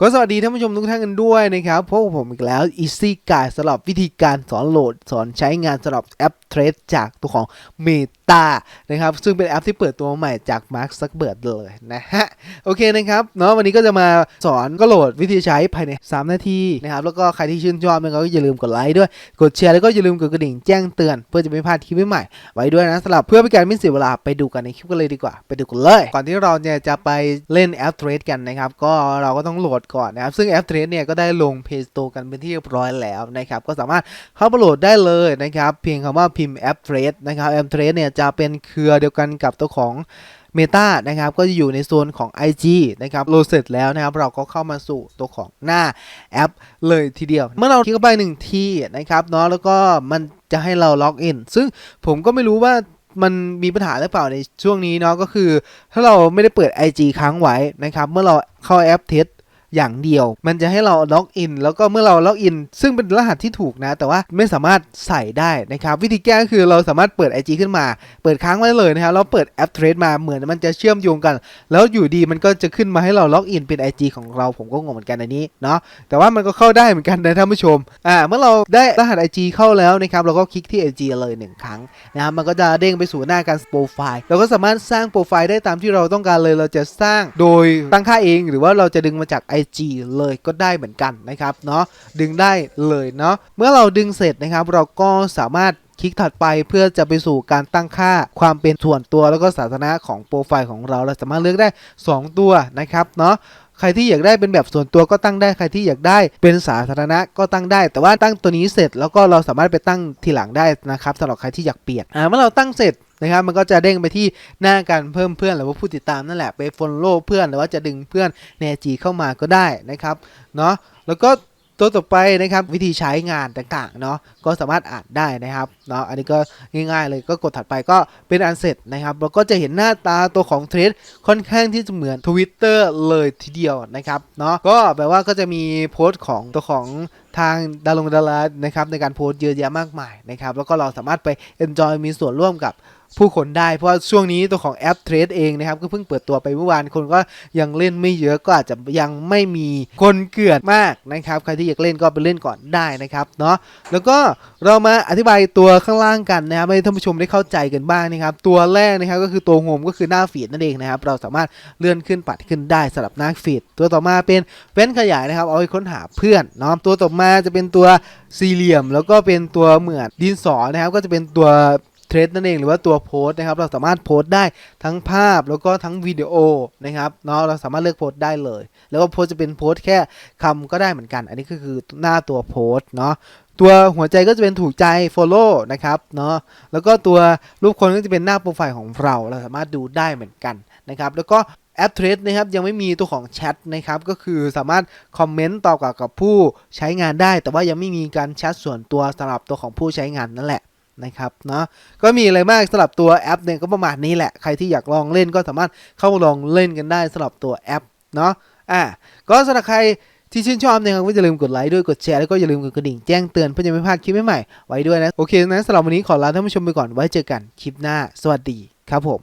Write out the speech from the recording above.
ก็สวัสดีท่านผู้ชมทุกท่านกันด้วยนะครับพบกับผมอีกแล้ว Easy Guide สำหรับวิธีการสอนโหลด สอนใช้งานสำหรับแอป Trade จากตัวของ Meta นะครับ ซึ่งเป็นแอปที่เปิดตัวใหม่จาก Mark Zuckerberg เลยนะฮะ โอเคนะครับเนาะวันนี้ก็จะมาสอนก็โหลดวิธีใช้ภายใน 3 นาทีนะครับ แล้วก็ใครที่ชื่นชอบนะครับก็อย่าลืมกดไลค์ด้วย กดแชร์แล้วก็อย่าลืมกดกระดิ่งแจ้งเตือน เพื่อจะไม่พลาดคลิปใหม่ไว้ด้วยนะสำหรับเพื่อเป็นการไม่เสียเวลาไปดูกันในคลิปกันเลยดีกว่า ไปดูกันเลย ก่อนที่เราเนี่ยจะไปเล่นแอป Trade กันนะครับก็เราก็ต้องโหลดก่อนนะครับ ซึ่งแอป Trade เนี่ยก็ได้ลง Play Store กันเป็นที่เรียบร้อยแล้วนะครับ ก็สามารถเข้าโหลดได้เลยนะครับ เพียงคำว่าพิมพ์แอป Trade นะครับแอป Trade เนี่ยจะเป็นเครือเดียวกันกับตัวของ Meta นะครับก็จะอยู่ในโซนของ IG นะครับโหลดเสร็จแล้วนะครับ เราก็เข้ามาสู่ตัวของหน้าแอปเลยทีเดียว เมื่อเราคลิกเข้าไปหนึ่งทีนะครับเนาะแล้วก็มันจะให้เราล็อกอินซึ่งผมก็ไม่รู้ว่ามันมีปัญหาหรือเปล่าในช่วงนี้เนาะก็คือ ถ้าเราไม่ได้เปิด IG ค้างไว้นะครับ เมื่อเราเข้าแอปเทส อย่างเดียว มันจะให้เราล็อกอินแล้วก็เมื่อเราล็อกอิน ซึ่งเป็นรหัสที่ถูกนะ แต่ว่าไม่สามารถใส่ได้นะครับ วิธีแก้ก็คือเราสามารถเปิด IG ขึ้นมา เปิดค้างไว้เลยนะครับแล้วเปิดแอปเทรดมาเหมือนมันจะเชื่อมโยงกัน แล้วอยู่ดีมันก็จะขึ้นมาให้เราล็อกอินเป็น IG ของเราผมก็งงเหมือนกันอันนี้เนาะแต่ว่ามันก็เข้าได้เหมือนกันนะท่านผู้ชมอ่าเมื่อเราได้รหัส IG เข้าแล้วนะครับเราก็คลิกที่ IG เลยหนึ่งครั้งนะครับมันก็จะเด้งไปสู่หน้าการโปรไฟล์เราก็สามารถสร้างโปรไฟล์ได้ตามที่เราต้องการเลยเราจะสร้างโดยตั้งค่าเอง หรือว่าเราจะดึงมาจาก IG เลยก็ได้เหมือนกันนะครับเนาะดึงได้เลยเนาะเมื่อเราดึงเสร็จนะครับ เราก็สามารถคลิกถัดไปเพื่อจะไปสู่การตั้งค่าความเป็นส่วนตัวแล้วก็สาธารณะของโปรไฟล์ของเราเราสามารถเลือกได้ 2 ตัวนะครับเนาะ ใครที่อยากได้เป็นแบบส่วนตัวก็ตั้งได้ใครที่อยากได้เป็นสาธารณะก็ตั้งได้ แต่ว่าตั้งตัวนี้เสร็จแล้วก็เราสามารถไปตั้งทีหลังได้นะครับสำหรับใครที่อยากเปลี่ยนเมื่อเราตั้งเสร็จนะครับมันก็จะเด้งไปที่หน้าการเพิ่มเพื่อนหรือว่าผู้ติดตามนั่นแหละไปฟอลโล่เพื่อนหรือว่าจะดึงเพื่อนในจีเข้ามาก็ได้นะครับเนาะแล้วก็ ตัวต่อไปนะครับวิธีใช้งานต่างๆเนาะก็สามารถอ่านได้นะครับเนาะอันนี้ก็ง่ายๆเลยก็กดถัดไปก็เป็นอันเสร็จนะครับแล้วก็จะเห็นหน้าตาตัวของเทรดค่อนข้างที่จะเหมือน Twitter เลยทีเดียวนะครับเนาะก็แปลว่าก็จะมีโพสต์ของตัวของทางดารงดารานะครับในการโพสต์เยอะแยะมากมายนะครับแล้วก็เราสามารถไป enjoy มีส่วนร่วมกับผู้คนได้ เพราะว่าช่วงนี้ตัวของแอปเทรดเองนะครับ ก็เพิ่งเปิดตัวไปเมื่อวานคนก็ยังเล่นไม่เยอะก็อาจจะยังไม่มีคนเกลื่อนมากนะครับใครที่อยากเล่นก็ไปเล่นก่อนได้นะครับเนาะแล้วก็เรามาอธิบายตัวข้างล่างกันนะครับให้ท่านผู้ชมได้เข้าใจกันบ้างนะครับ ตัวแรกนะครับก็คือตัวโฮมก็คือหน้าฟีดนั่นเองนะครับ เราสามารถเลื่อนขึ้นปัดขึ้นได้สำหรับหน้าฟีดตัวต่อมาเป็นเว้นขยายนะครับเอาไว้ค้นหาเพื่อนเนาะตัวต่อมาจะเป็นตัวสี่เหลี่ยม แล้วก็เป็นตัวเหมือนดินสอนะครับก็จะเป็นตัว เทรดนั่นเองหรือว่าตัวโพสต์นะครับเราสามารถโพสต์ได้ทั้งภาพแล้วก็ทั้งวิดีโอนะครับเนาะเราสามารถเลือกโพสต์ได้เลย แล้วก็โพสต์จะเป็นโพสต์แค่คำก็ได้เหมือนกัน อันนี้ก็คือหน้าตัวโพสต์เนาะตัวหัวใจก็จะเป็นถูกใจ Follow นะครับเนาะแล้วก็ตัวรูปคนก็จะเป็นหน้าโปรไฟล์ของเราเราสามารถดูได้เหมือนกันนะครับแล้วก็แอปเทรดนะครับยังไม่มีตัวของแชทนะครับก็คือสามารถคอมเมนต์ตอบกับกับผู้ใช้งานได้ แต่ว่ายังไม่มีการแชทส่วนตัวสำหรับตัวของผู้ใช้งานนั่นแหละ นะครับเนาะก็มีอะไรมากสำหรับตัวแอปเนี่ยก็ประมาณนี้แหละใครที่อยากลองเล่นก็สามารถเข้ามาลองเล่นกันได้สำหรับตัวแอปเนาะอะก็สำหรับใครที่ชื่นชอบเนี่ยก็อย่าลืมกดไลค์ด้วยกดแชร์แล้วก็อย่าลืมกดกระดิ่งแจ้งเตือนเพื่อจะไม่พลาดคลิปใหม่ๆไว้ด้วยนะโอเคนะสำหรับวันนี้ขอลาท่านผู้ชมไปก่อนไว้เจอกันคลิปหน้า สวัสดีครับผม